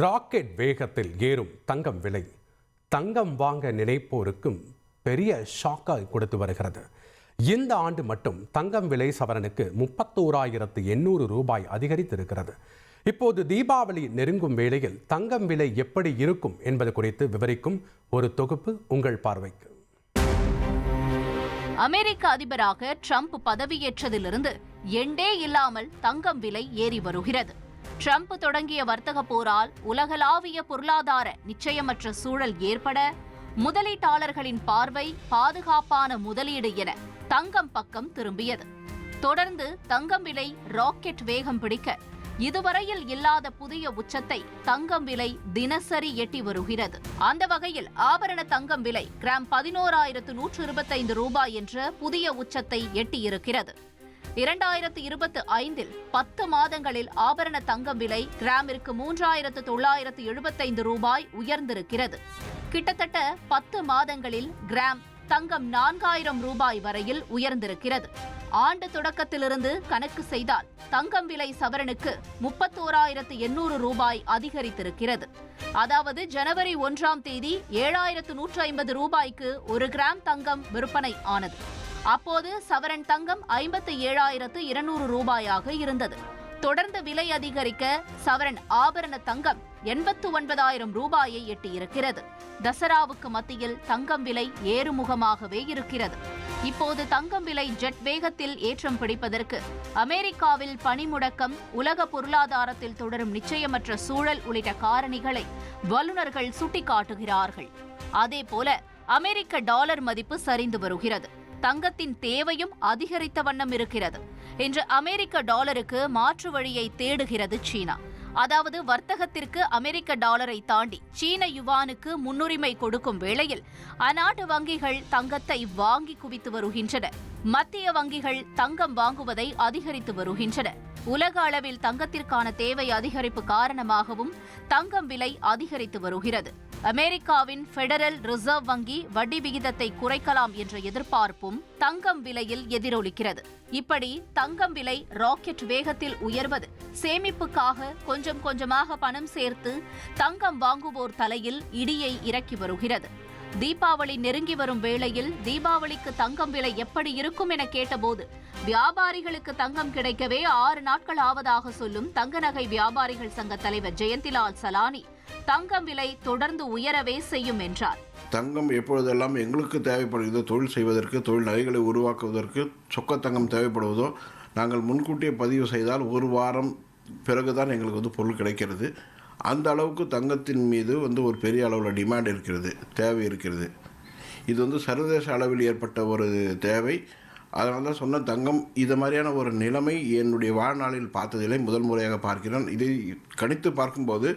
Rocket வேகத்தில் ஏறும் தங்கம் விலை. தங்கம் வாங்க நினைப்போருக்கும் பெரிய ஷாக்காக கொடுத்து வருகிறது. இந்த ஆண்டு மட்டும் தங்கம் விலை சவரனுக்கு முப்பத்தோராயிரத்து எண்ணூறு ரூபாய் அதிகரித்திருக்கிறது. இப்போது தீபாவளி நெருங்கும் வேளையில் தங்கம் விலை எப்படி இருக்கும் என்பது குறித்து விவரிக்கும் ஒரு தொகுப்பு உங்கள் பார்வைக்கு. அமெரிக்க அதிபராக ட்ரம்ப் பதவியேற்றதிலிருந்து எண்டே இல்லாமல் தங்கம் விலை ஏறி வருகிறது. ட்ரம்ப் தொடங்கிய வர்த்தக போரால் உலகளாவிய பொருளாதார நிச்சயமற்ற சூழல் ஏற்பட முதலீட்டாளர்களின் பார்வை பாதுகாப்பான முதலீடு என தங்கம் பக்கம் திரும்பியது. தொடர்ந்து தங்கம் விலை ராக்கெட் வேகம் பிடிக்க இதுவரையில் இல்லாத புதிய உச்சத்தை தங்கம் விலை தினசரி எட்டி வருகிறது. அந்த வகையில் ஆபரண தங்கம் விலை கிராம் பதினோராயிரத்து நூற்று இருபத்தைந்து ரூபாய் என்ற புதிய உச்சத்தை எட்டியிருக்கிறது. இரண்டாயிரத்து இருபத்தி ஐந்தில் பத்து மாதங்களில் ஆபரண தங்கம் விலை கிராமிற்கு மூன்றாயிரத்து தொள்ளாயிரத்து எழுபத்தைந்து ரூபாய் உயர்ந்திருக்கிறது. கிட்டத்தட்ட பத்து மாதங்களில் கிராம் தங்கம் நான்காயிரம் ரூபாய் வரையில் உயர்ந்திருக்கிறது. ஆண்டு தொடக்கத்திலிருந்து கணக்கு செய்தால் தங்கம் விலை சவரனுக்கு முப்பத்தோராயிரத்து எண்ணூறு ரூபாய் அதிகரித்திருக்கிறது. அதாவது ஜனவரி ஒன்றாம் தேதி ஏழாயிரத்து நூற்று ஐம்பது ரூபாய்க்கு ஒரு கிராம் தங்கம் விற்பனை ஆனது. அப்போது சவரன் தங்கம் ஐம்பத்து ஏழாயிரத்து இருநூறு ரூபாயாக இருந்தது. தொடர்ந்து விலை அதிகரிக்க சவரன் ஆபரண தங்கம் எண்பத்து ஒன்பதாயிரம் ரூபாயை எட்டியிருக்கிறது. தசராவுக்கு மத்தியில் தங்கம் விலை ஏறுமுகமாகவே இருக்கிறது. இப்போது தங்கம் விலை ஜெட் வேகத்தில் ஏற்றம் பிடிப்பதற்கு அமெரிக்காவில் பணிமுடக்கம் உலக பொருளாதாரத்தில் தொடரும் நிச்சயமற்ற சூழல் உள்ளிட்ட காரணிகளை வல்லுநர்கள் சுட்டிக்காட்டுகிறார்கள். அதேபோல அமெரிக்க டாலர் மதிப்பு சரிந்து வருகிறது. தங்கத்தின் தேவையும் அதிகரித்த வண்ணம் இருக்கிறது இன்று அமெரிக்க டாலருக்கு மாற்று வழியை தேடுகிறது சீனா. அதாவது வர்த்தகத்திற்கு அமெரிக்க டாலரை தாண்டி சீன யுவானுக்கு முன்னுரிமை கொடுக்கும் வேளையில் அந்நாட்டு வங்கிகள் தங்கத்தை வாங்கி குவித்து வருகின்றன. மத்திய வங்கிகள் தங்கம் வாங்குவதை அதிகரித்து வருகின்றன. உலக அளவில் தங்கத்திற்கான தேவை அதிகரிப்பு காரணமாகவும் தங்கம் விலை அதிகரித்து வருகிறது. அமெரிக்காவின் பெடரல் ரிசர்வ் வங்கி வட்டி விகிதத்தை குறைக்கலாம் என்ற எதிர்பார்ப்பும் தங்கம் விலையில் எதிரொலிக்கிறது. இப்படி தங்கம் விலை ராக்கெட் வேகத்தில் உயர்வது சேமிப்புக்காக கொஞ்சம் கொஞ்சமாக பணம் சேர்த்து தங்கம் வாங்குவோர் தலையில் இடியை இறக்கி வருகிறது. தீபாவளி நெருங்கி வரும் வேளையில் தீபாவளிக்கு தங்கம் விலை எப்படி இருக்கும் என கேட்டபோது வியாபாரிகளுக்கு தங்கம் கிடைக்கவே ஆறு நாட்கள் ஆவதாக சொல்லும் தங்க நகை வியாபாரிகள் சங்க தலைவர் ஜெயந்திலால் சலானி தங்கம் விலை தொடர்ந்து உயரவே செய்யும் என்றார். தங்கம் எப்பொழுதெல்லாம் எங்களுக்கு தேவைப்படுகிறதோ தொழில் செய்வதற்கு தொழில் நகைகளை உருவாக்குவதற்கு சொக்க தங்கம் தேவைப்படுவதோ நாங்கள் முன்கூட்டியே பதிவு செய்தால் ஒரு வாரம் பிறகுதான் எங்களுக்கு வந்து பொருள் கிடைக்கிறது. அந்த அளவுக்கு தங்கத்தின் மீது வந்து ஒரு பெரிய அளவில் டிமாண்ட் இருக்கிறது தேவை இருக்கிறது. இது வந்து சர்வதேச அளவில் ஏற்பட்ட ஒரு தேவை. அதனால தான் சொன்ன தங்கம் இது மாதிரியான ஒரு நிலைமை என்னுடைய வாழ்நாளில் பார்த்ததில்லை. முதல் முறையாக பார்க்கிறேன். இதை கணித்து பார்க்கும்போது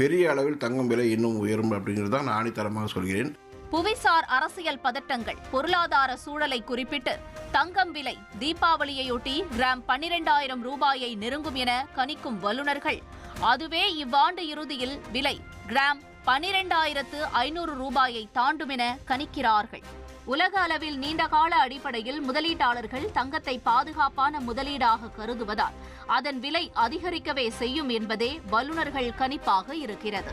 பெரிய அளவில் தங்கம் விலை இன்னும் உயரும் அப்படிங்கிறது தான் நான் ஆணித்தரமாக சொல்கிறேன். புவிசார் அரசியல் பதட்டங்கள் பொருளாதார சூழலை குறிப்பிட்டு தங்கம் விலை தீபாவளியையொட்டி கிராம் பன்னிரெண்டாயிரம் ரூபாயை நெருங்கும் என கணிக்கும் வல்லுநர்கள் அதுவே இவ்வாண்டு இறுதியில் விலை கிராம் பனிரெண்டாயிரத்து ஐநூறு ரூபாயை தாண்டும் என கணிக்கிறார்கள். உலக அளவில் நீண்டகால அடிப்படையில் முதலீட்டாளர்கள் தங்கத்தை பாதுகாப்பான முதலீடாக கருதுவதால் அதன் விலை அதிகரிக்கவே செய்யும் என்பதே வல்லுநர்கள் கணிப்பாக இருக்கிறது.